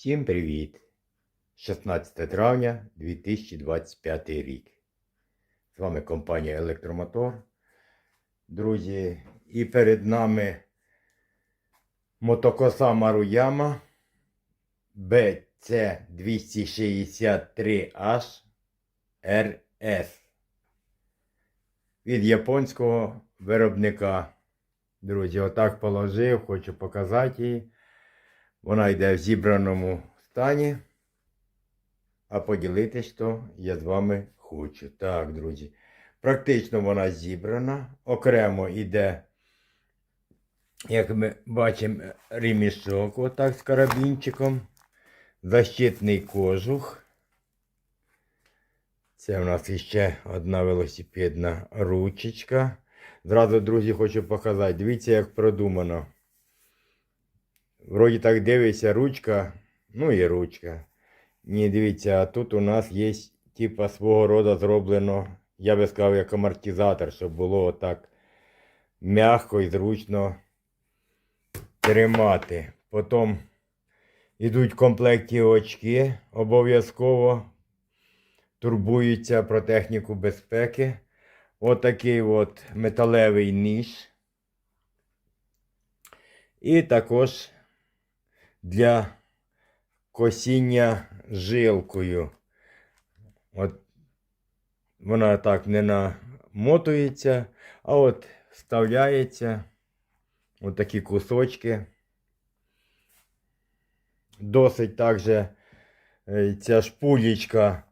Всім привіт! 16 травня 2025 рік. З вами компанія Електромотор. Друзі, і перед нами мотокоса Маруяма BC263H RS від японського виробника. Друзі, отак положив, хочу показати її. Вона йде в зібраному стані. А поділитись то я з вами хочу. Так, друзі. Практично вона зібрана. Окремо йде, як ми бачимо, ремішок, отак з карабінчиком. Защитний кожух. Це у нас іще одна велосипедна ручечка. Зразу, друзі, хочу показати. Дивіться, як продумано. Вроді так дивиться ручка, ну і ручка. Ні, дивіться, а тут у нас є типа свого роду зроблено, я би сказав, як амортизатор, щоб було отак м'яко і зручно тримати. Потім йдуть в комплекті очки, обов'язково турбуються про техніку безпеки. Отакий от металевий ніж. І також для косіння жилкою. От вона так не намотується, а от вставляється от такі кусочки. Досить також е, ця шпулечка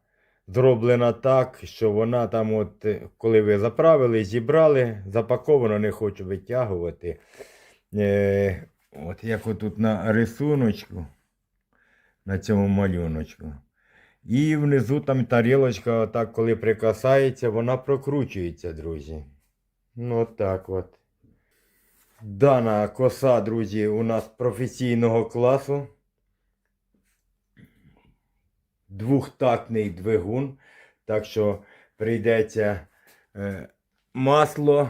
зроблена так, що вона там, от, е, коли ви заправили, зібрали, запаковано, не хочу витягувати. От як отут на рисуночку, на цьому малюночку. І внизу там тарілочка, отак, коли прикасається, вона прокручується, друзі. Ну, так от. Дана коса, друзі, у нас професійного класу. Двохтактний двигун. Так що прийдеться е, масло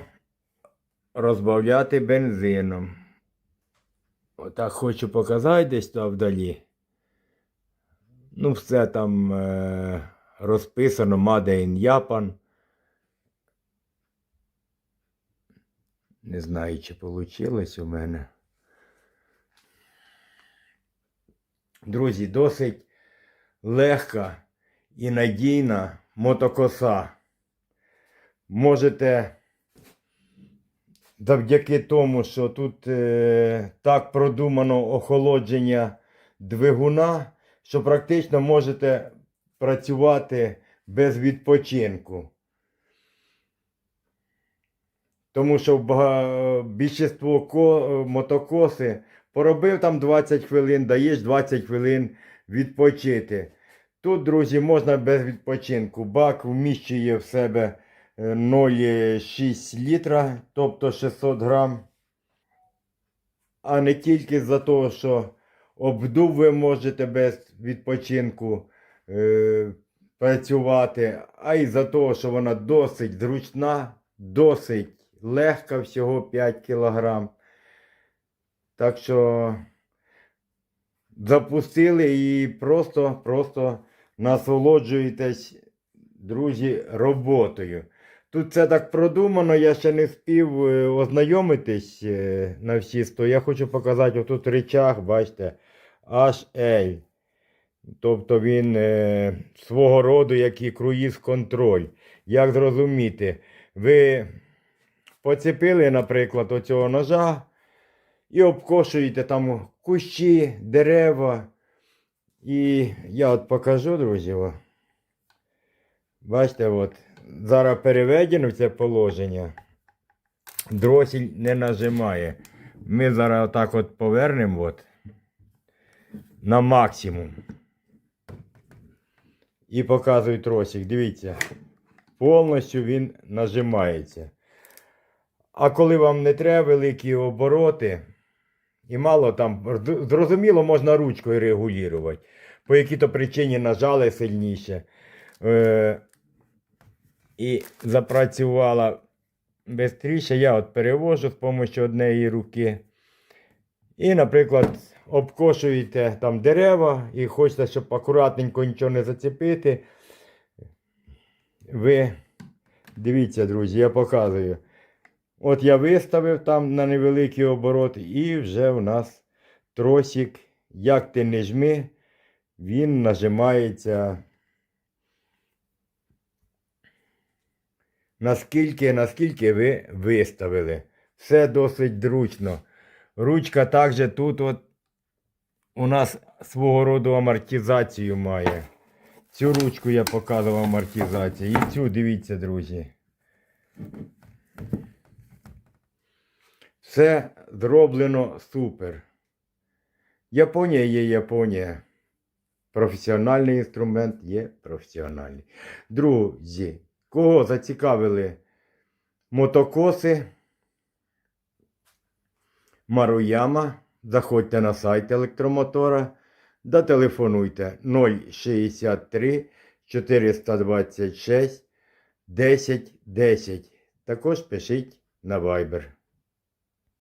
розбавляти бензином. Отак хочу показати десь там вдалі. Ну, все там е, розписано Made in Japan. Не знаю, чи вийшло у мене. Друзі, досить легка і надійна мотокоса. Можете завдяки тому, що тут е, так продумано охолодження двигуна, що практично можете працювати без відпочинку. Тому що більшість мотокоси поробив там 20 хвилин, даєш 20 хвилин відпочити. Тут, друзі, можна без відпочинку. Бак вміщує в себе 0,6 літра, тобто 600 грам. А не тільки за те, що обдув ви можете без відпочинку е, працювати, а й за те, що вона досить зручна, досить легка, всього 5 кг. Так що запустили і просто, просто насолоджуєтесь, друзі, роботою. Тут це так продумано, я ще не спів е, ознайомитись е, на всі сто. Я хочу показати отут речах, бачите, HL. Тобто він е, свого роду як і круїз-контроль. Як зрозуміти? Ви поцепили, наприклад, оцього ножа і обкошуєте там кущі, дерева. І я от покажу, друзі. Бачите, от, зараз переведено в це положення. Дросель не нажимає. Ми зараз отак от повернемо от, на максимум. І показую тросик. Дивіться, повністю він нажимається. А коли вам не треба великі обороти, і мало там, зрозуміло, можна ручкою регулювати. По якій-то причині нажали сильніше. Е, і запрацювала швидше. Я от перевожу з допомогою однієї руки. І, наприклад, обкошуєте там дерева і хочете, щоб акуратненько нічого не зацепити, ви дивіться, друзі, я показую. От я виставив там на невеликий оборот, і вже у нас тросик, як ти не жми, він нажимається. Наскільки, наскільки ви виставили. Все досить зручно. Ручка також тут от у нас свого роду амортизацію має. Цю ручку я показував амортизацію. І цю дивіться, друзі. Все зроблено супер. Японія є Японія. Професіональний інструмент є професіональний. Друзі, кого зацікавили мотокоси Маруяма, заходьте на сайт електромотора да телефонуйте 063 426 10 10. Також пишіть на Viber.